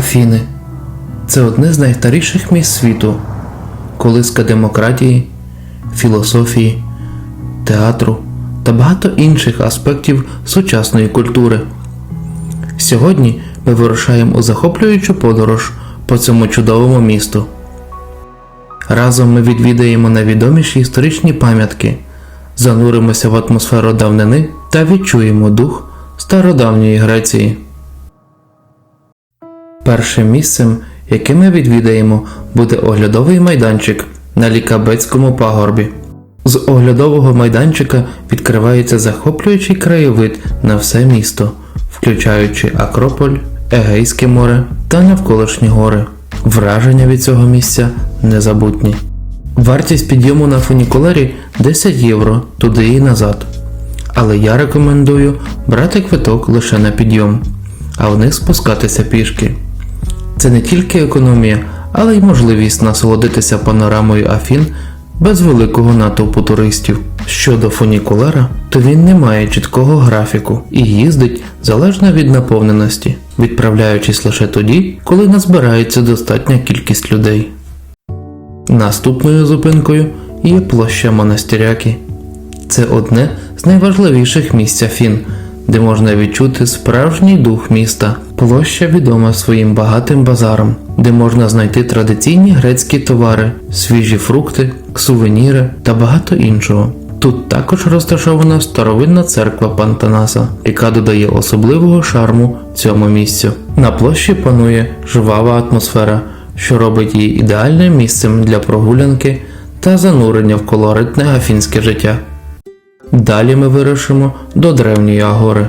Афіни це одне з найстаріших місць світу, колиска демократії, філософії, театру та багато інших аспектів сучасної культури. Сьогодні ми вирушаємо у захоплюючу подорож по цьому чудовому місту. Разом ми відвідаємо найвідоміші історичні пам'ятки, зануримося в атмосферу давнини та відчуємо дух стародавньої Греції. Першим місцем, яке ми відвідаємо, буде оглядовий майданчик на Лікабецькому пагорбі. З оглядового майданчика відкривається захоплюючий краєвид на все місто, включаючи Акрополь, Егейське море та навколишні гори. Враження від цього місця незабутні. Вартість підйому на фунікулері 10 євро туди і назад. Але я рекомендую брати квиток лише на підйом, а вниз спускатися пішки. Це не тільки економія, але й можливість насолодитися панорамою Афін без великого натовпу туристів. Щодо фунікулера, то він не має чіткого графіку і їздить залежно від наповненості, відправляючись лише тоді, коли назбирається достатня кількість людей. Наступною зупинкою є площа Монастиряки. Це одне з найважливіших місць Афін, де можна відчути справжній дух міста. Площа відома своїм багатим базаром, де можна знайти традиційні грецькі товари, свіжі фрукти, сувеніри та багато іншого. Тут також розташована старовинна церква Пантанаса, яка додає особливого шарму цьому місцю. На площі панує жвава атмосфера, що робить її ідеальним місцем для прогулянки та занурення в колоритне афінське життя. Далі ми вирушимо до древньої агори.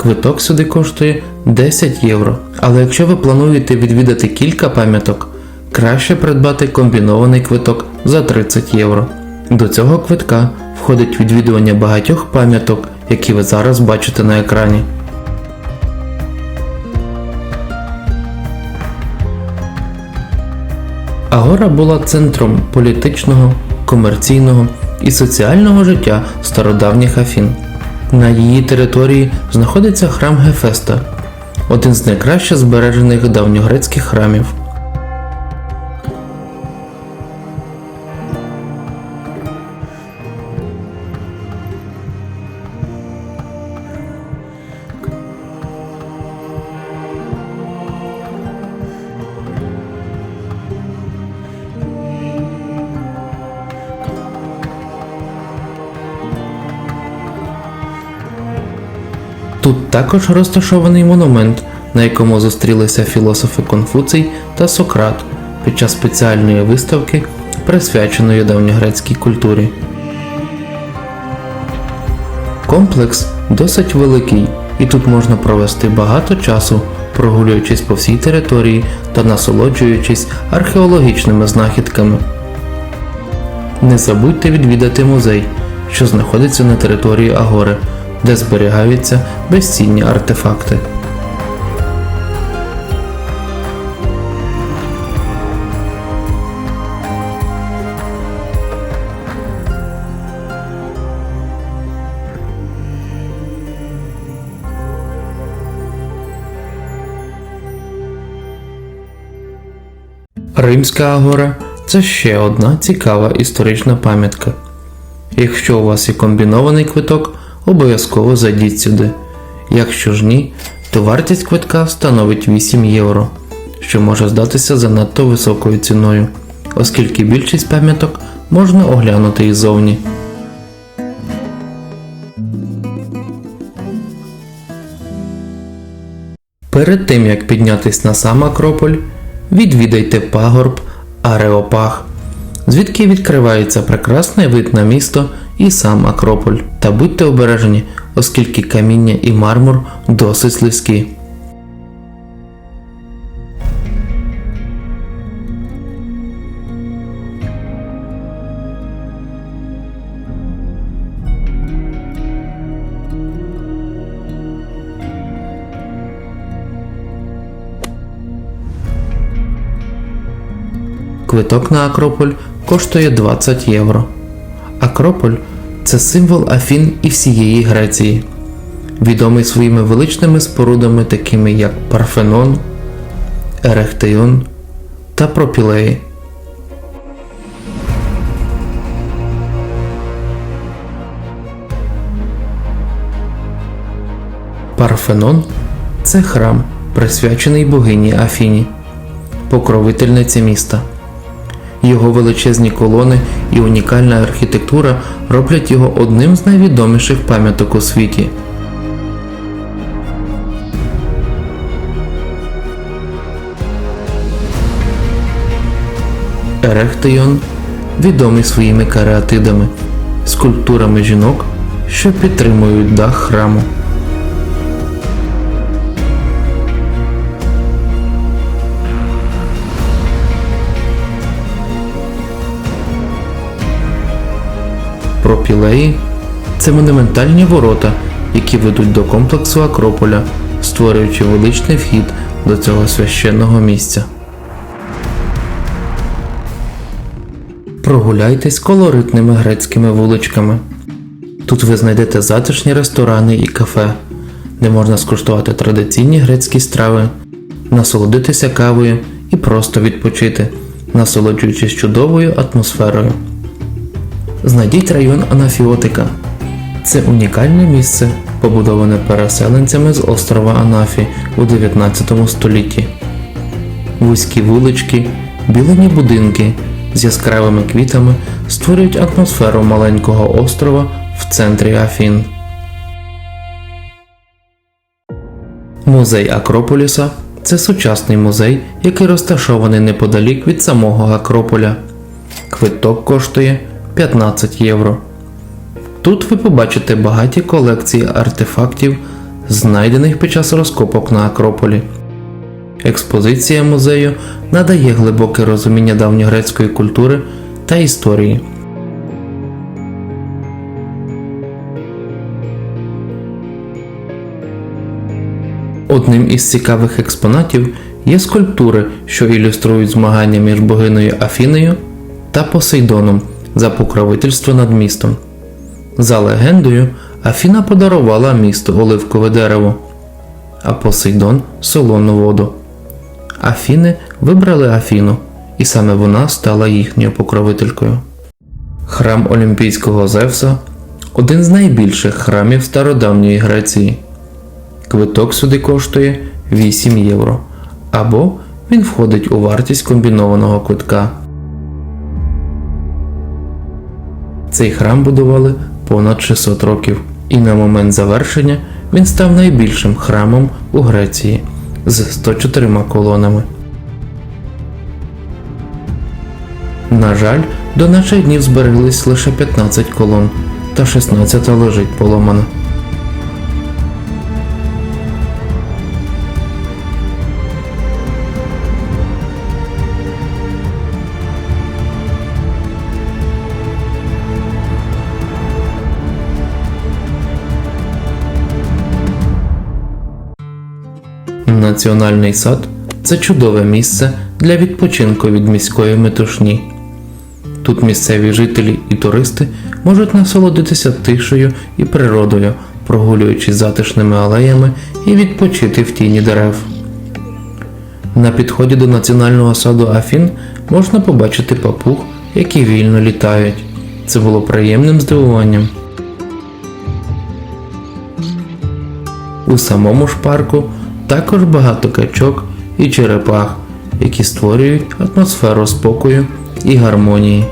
Квиток сюди коштує 10 євро. Але якщо ви плануєте відвідати кілька пам'яток, краще придбати комбінований квиток за 30 євро. До цього квитка входить відвідування багатьох пам'яток, які ви зараз бачите на екрані. Агора була центром політичного, комерційного і соціального життя стародавніх Афін. На її території знаходиться храм Гефеста, один з найкраще збережених давньогрецьких храмів. Тут також розташований монумент, на якому зустрілися філософи Конфуцій та Сократ під час спеціальної виставки, присвяченої давньогрецькій культурі. Комплекс досить великий, і тут можна провести багато часу, прогулюючись по всій території та насолоджуючись археологічними знахідками. Не забудьте відвідати музей, що знаходиться на території Агори, де зберігаються безцінні артефакти. Римська агора це ще одна цікава історична пам'ятка. Якщо у вас є комбінований квиток, обов'язково зайдіть сюди. Якщо ж ні, то вартість квитка становить 8 євро, що може здатися занадто високою ціною, оскільки більшість пам'яток можна оглянути іззовні. Перед тим як піднятись на сам Акрополь, відвідайте пагорб Ареопаг, звідки відкривається прекрасний вид на місто і сам Акрополь. Та будьте обережені, оскільки каміння і мармур досить слизькі. Квиток на Акрополь коштує 20 євро. Акрополь це символ Афін і всієї Греції, відомий своїми величними спорудами, такими як Парфенон, Ерехтеон та Пропілеї. Парфенон це храм, присвячений богині Афіні, покровительниці міста. Його величезні колони і унікальна архітектура роблять його одним з найвідоміших пам'яток у світі. Ерехтейон відомий своїми кареатидами, скульптурами жінок, що підтримують дах храму. Пропілеї це монументальні ворота, які ведуть до комплексу Акрополя, створюючи величний вхід до цього священного місця. Прогуляйтесь колоритними грецькими вуличками. Тут ви знайдете затишні ресторани і кафе, де можна скуштувати традиційні грецькі страви, насолодитися кавою і просто відпочити, насолоджуючись чудовою атмосферою. Знайдіть район Анафіотика. Це унікальне місце, побудоване переселенцями з острова Анафі у 19 столітті. Вузькі вулички, білені будинки з яскравими квітами створюють атмосферу маленького острова в центрі Афін. Музей Акрополіса це сучасний музей, який розташований неподалік від самого Акрополя. Квиток коштує 15 євро. Тут ви побачите багаті колекції артефактів, знайдених під час розкопок на Акрополі. Експозиція музею надає глибоке розуміння давньогрецької культури та історії. Одним із цікавих експонатів є скульптури, що ілюструють змагання між богинею Афінею та Посейдоном за покровительство над містом. За легендою, Афіна подарувала місту оливкове дерево, а Посейдон солону воду. Афіни вибрали Афіну, і саме вона стала їхньою покровителькою. Храм Олімпійського Зевса один з найбільших храмів стародавньої Греції. Квиток сюди коштує 8 євро, або він входить у вартість комбінованого квитка. Цей храм будували понад 600 років, і на момент завершення він став найбільшим храмом у Греції з 104 колонами. На жаль, до наших днів збереглись лише 15 колон, та 16 лежить поломана. Національний сад це чудове місце для відпочинку від міської метушні. Тут місцеві жителі і туристи можуть насолодитися тишею і природою, прогулюючись затишними алеями і відпочити в тіні дерев. На підході до національного саду Афін можна побачити папуг, які вільно літають. Це було приємним здивуванням. У самому ж парку також багато качок і черепах, які створюють атмосферу спокою і гармонії.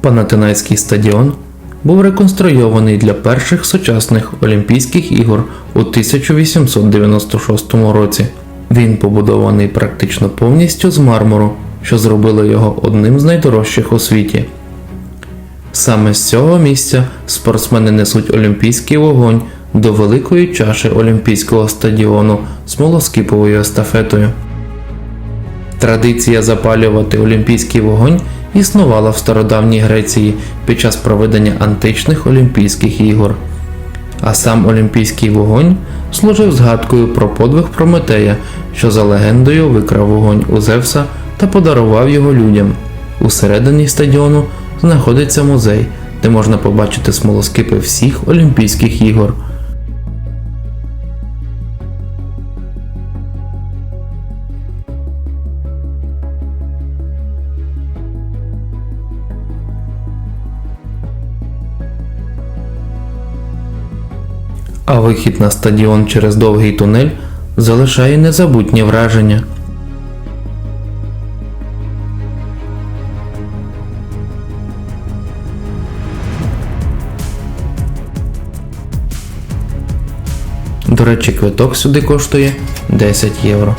Панатинайський стадіон був реконструйований для перших сучасних Олімпійських ігор у 1896 році. Він побудований практично повністю з мармуру, що зробило його одним з найдорожчих у світі. Саме з цього місця спортсмени несуть олімпійський вогонь до великої чаші Олімпійського стадіону з смолоскиповою естафетою. Традиція запалювати олімпійський вогонь існувала в стародавній Греції під час проведення античних Олімпійських ігор. А сам Олімпійський вогонь служив згадкою про подвиг Прометея, що за легендою викрав вогонь у Зевса та подарував його людям. Усередині стадіону знаходиться музей, де можна побачити смолоскипи всіх Олімпійських ігор. А вихід на стадіон через довгий тунель залишає незабутнє враження. Речі, квиток сюди коштує 10 євро.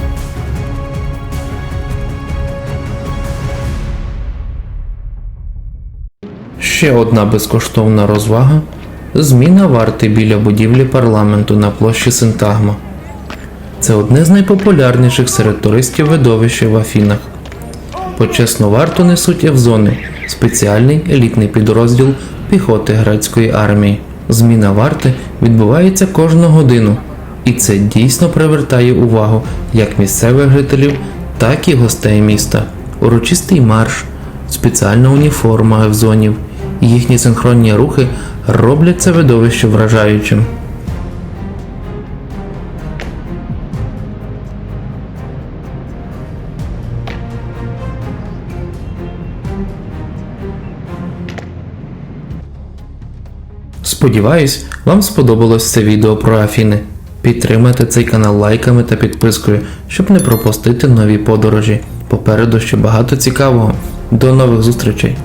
Ще одна безкоштовна розвага зміна варти біля будівлі парламенту на площі Синтагма. Це одне з найпопулярніших серед туристів видовище в Афінах. Почесну варту несуть Евзони, спеціальний елітний підрозділ піхоти грецької армії. Зміна варти відбувається кожну годину, і це дійсно привертає увагу як місцевих жителів, так і гостей міста. Урочистий марш, спеціальна уніформа евзонів і їхні синхронні рухи роблять це видовище вражаючим. Сподіваюсь, вам сподобалось це відео про Афіни. Підтримайте цей канал лайками та підпискою, щоб не пропустити нові подорожі. Попереду ще багато цікавого. До нових зустрічей!